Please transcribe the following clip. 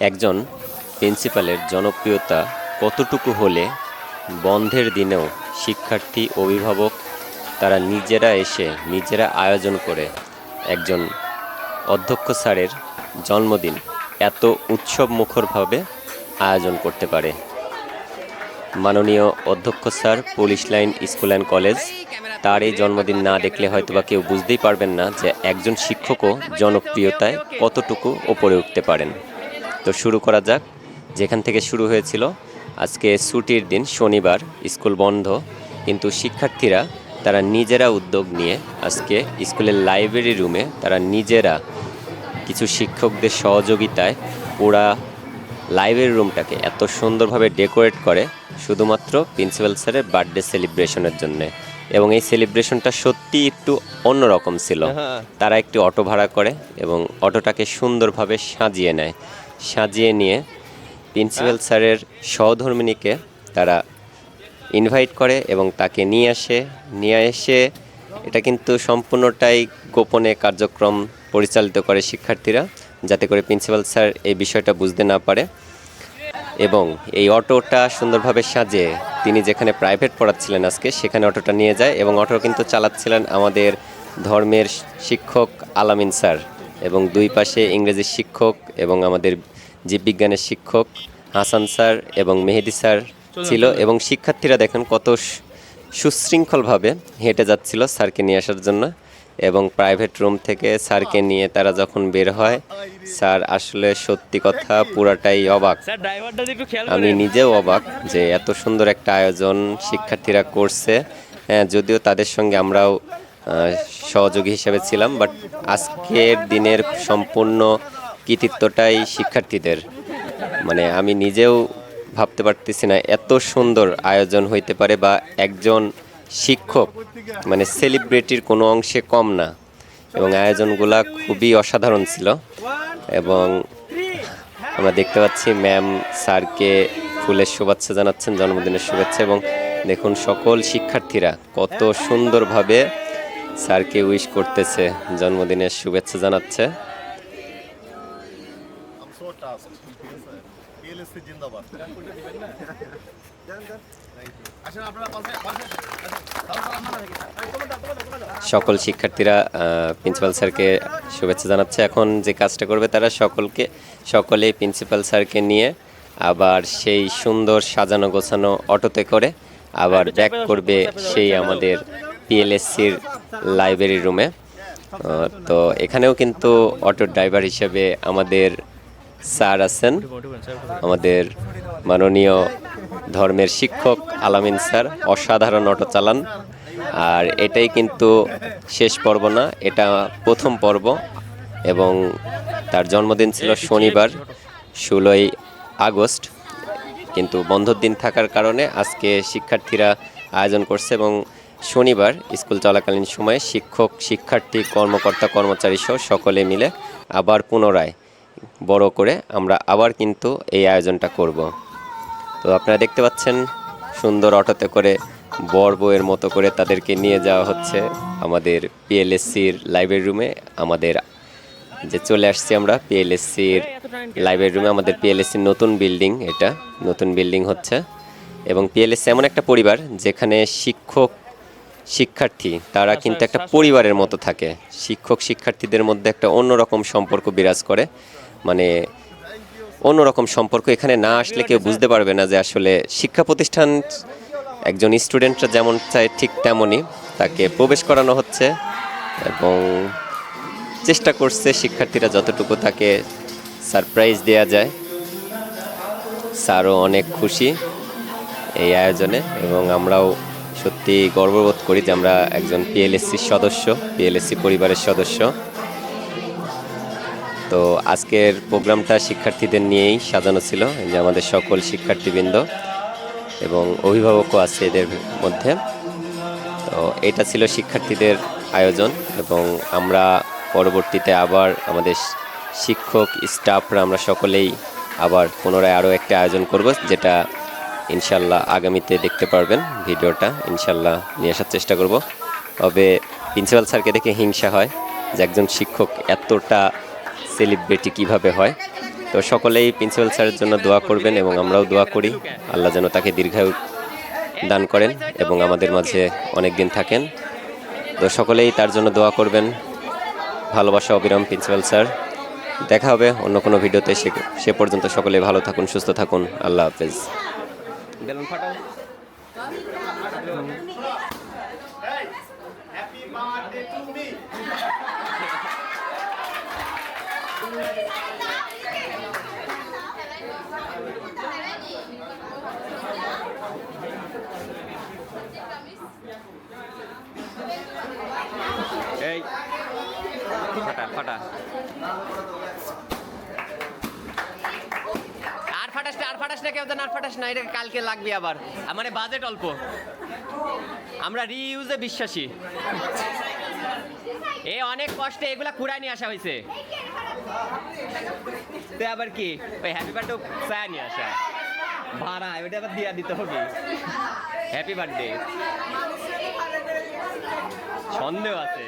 একজন প্রিন্সিপালের জনপ্রিয়তা কতটুকু হলে বন্ধের দিনেও শিক্ষার্থী, অভিভাবক তারা নিজেরা এসে নিজেরা আয়োজন করে একজন অধ্যক্ষ স্যারের জন্মদিন এত উৎসব মুখরভাবে আয়োজন করতে পারে। মাননীয় অধ্যক্ষ sir, police line school and college, তার এই জন্মদিন না দেখলে হয়তোবা কেউ বুঝতেই পারবেন না যে একজন শিক্ষকও জনপ্রিয়তায় কতটুকু ওপরে উঠতে পারেন। তো শুরু করা যাক। যেখান থেকে শুরু হয়েছিল আজকে ছুটির দিন শনিবার স্কুল বন্ধ। কিন্তু শিক্ষার্থীরা তারা নিজেরা উদ্যোগ নিয়ে আজকে স্কুলের লাইব্রেরি রুমে তারা নিজেরা কিছু শিক্ষকদের সহযোগিতায় পুরা লাইব্রেরি রুমটাকে এত সুন্দরভাবে ডেকোরেট করে শুধুমাত্র প্রিন্সিপাল স্যারের বার্থডে সেলিব্রেশনের জন্য। এবং এই সেলিব্রেশনটা সত্যি একটু অন্যরকম ছিল। তারা একটি অটো ভাড়া করে এবং অটোটাকে সুন্দরভাবে সাজিয়ে নেয়। সাজিয়ে নিয়ে প্রিন্সিপাল স্যারের সহধর্মিনীকে তারা ইনভাইট করে এবং তাকে নিয়ে আসে। নিয়ে এসে এটা কিন্তু সম্পূর্ণটাই গোপনে কার্যক্রম পরিচালিত করে শিক্ষার্থীরা যাতে করে প্রিন্সিপাল স্যার এই বিষয়টা বুঝতে না পারে। এবং এই অটোটা সুন্দরভাবে সাজিয়ে তিনি যেখানে প্রাইভেট পড়াচ্ছিলেন আজকে, সেখানে অটোটা নিয়ে যায় এবং অটো কিন্তু চালাচ্ছিলেন আমাদের ধর্মের শিক্ষক আলামিন স্যার। এবং দুই পাশে ইংরেজি শিক্ষক এবং আমাদের জীববিজ্ঞানের শিক্ষক হাসান স্যার এবং মেহেদি স্যার ছিল এবং শিক্ষার্থীরা দেখেন কত সুশৃঙ্খলভাবে হেঁটে যাচ্ছিল স্যারকে নিয়ে আসার জন্য এবং প্রাইভেট রুম থেকে স্যারকে নিয়ে তারা যখন বের হয় স্যার আসলে সত্যি কথা পুরাটাই অবাক। আমি নিজেও অবাক যে এত সুন্দর একটা আয়োজন শিক্ষার্থীরা করছে। হ্যাঁ যদিও তাদের সঙ্গে আমরাও সহযোগী হিসেবে ছিলাম বাট আজকের দিনের সম্পূর্ণ কৃতিত্বটাই শিক্ষার্থীদের। মানে আমি নিজেও ভাবতে পারতেছি না এত সুন্দর আয়োজন হইতে পারে বা একজন শিক্ষক মানে সেলিব্রিটির কোনো অংশে কম না। এবং আয়োজনগুলা খুবই অসাধারণ ছিল। এবং আমরা দেখতে পাচ্ছি ম্যাম স্যারকে ফুলের শুভেচ্ছা জানাচ্ছেন, জন্মদিনের শুভেচ্ছা। এবং দেখুন সকল শিক্ষার্থীরা কত সুন্দরভাবে স্যারকে উইশ করতেছে, জন্মদিনের শুভেচ্ছা জানাচ্ছে। সকল শিক্ষার্থীরা প্রিন্সিপাল স্যারকে শুভেচ্ছা জানাচ্ছে। এখন যে কাজটা করবে তারা সকলকে, সকলেই প্রিন্সিপাল স্যারকে নিয়ে আবার সেই সুন্দর সাজানো গোছানো অটোতে করে আবার ব্যাক করবে সেই আমাদের পিএলএসসির লাইব্রেরি রুমে তো এখানেও কিন্তু অটো ড্রাইভার হিসেবে আমাদের স্যার আছেন। আমাদের মাননীয় ধর্মের শিক্ষক আলামিন স্যার, অসাধারণ অটো চালান। আর এটাই কিন্তু শেষ পর্ব না, এটা প্রথম পর্ব এবং তার জন্মদিন ছিল শনিবার, ষোলোই আগস্ট। কিন্তু বন্ধর দিন থাকার কারণে আজকে শিক্ষার্থীরা আয়োজন করছে এবং শনিবার স্কুল চলাকালীন সময়ে শিক্ষক, শিক্ষার্থী, কর্মকর্তা, কর্মচারী সহ সকলে মিলে আবার পুনরায় বড় করে আমরা আবার কিন্তু এই আয়োজনটা করব। তো আপনারা দেখতে পাচ্ছেন, সুন্দর অটোতে করে বর বউয়ের মতো করে তাদেরকে নিয়ে যাওয়া হচ্ছে আমাদের পিএলএসসির লাইব্রেরি রুমে আমাদের যে চলে আসছি আমরা পিএলএসসির লাইব্রেরি রুমে আমাদের পিএলএসসির নতুন বিল্ডিং এটা, নতুন বিল্ডিং হচ্ছে। এবং পিএলএসসি এমন একটা পরিবার যেখানে শিক্ষক শিক্ষার্থী তারা কিন্তু একটা পরিবারের মতো থাকে। শিক্ষক শিক্ষার্থীদের মধ্যে একটা অন্যরকম সম্পর্ক বিরাজ করে। মানে অন্যরকম সম্পর্ক এখানে না আসলে কেউ বুঝতে পারবে না যে আসলে শিক্ষা প্রতিষ্ঠান একজন স্টুডেন্টরা যেমন চায় ঠিক তেমনই তাকে প্রবেশ করানো হচ্ছে এবং চেষ্টা করছে শিক্ষার্থীরা যতটুকু তাকে সারপ্রাইজ দেওয়া যায়। স্যারও অনেক খুশি এই আয়োজনে এবং আমরাও সত্যি গর্ববোধ করি যে আমরা একজন পিএলএসসির সদস্য পিএলএসসি পরিবারের সদস্য। তো আজকের প্রোগ্রামটা শিক্ষার্থীদের নিয়েই সাজানো ছিল যে আমাদের সকল শিক্ষার্থীবৃন্দ এবং অভিভাবকও আছে এদের মধ্যে। তো এটা ছিল শিক্ষার্থীদের আয়োজন এবং আমরা পরবর্তীতে আবার আমাদের শিক্ষক, স্টাফরা আমরা সকলেই আবার পুনরায় আরও একটা আয়োজন করব, যেটা ইনশাল্লাহ আগামীতে দেখতে পারবেন ভিডিওটা। ইনশাল্লাহ নিয়ে আসার চেষ্টা করব। তবে প্রিন্সিপাল স্যারকে দেখে হিংসা হয় যে একজন শিক্ষক এতটা সেলিব্রিটি কীভাবে হয়। তো সকলেই প্রিন্সিপাল স্যারের জন্য দোয়া করবেন এবং আমরাও দোয়া করি। আল্লাহ যেন তাকে দীর্ঘায়ু দান করেন এবং আমাদের মাঝে অনেক দিন থাকেন। তো সকলেই তার জন্য দোয়া করবেন। ভালোবাসা, অবিরাম প্রিন্সিপাল স্যার। দেখা হবে অন্য কোনো ভিডিওতে। সে পর্যন্ত সকলে ভালো থাকুন, সুস্থ থাকুন। আল্লাহ হাফেজ। বেলুন ফাটাও। এই ফাটা ফাটা আর ফাটাস না, আর ফাটাস না কেউ যেন আর ফাটাস না, এটা কালকে লাগবে আবার। মানে বাজেট অল্প। আমরা রিইউজে বিশ্বাসী। এ অনেক কষ্টে এগুলা কুড়ায় নিয়ে আসা হয়েছে। তে আবার কি? ওই হ্যাপি বার্থডে চায় নিয়ে আসা। ভাড়া, ওইটা আবার দিয়া দিতে হবে। হ্যাপি বার্থডে সন্দেহ আছে।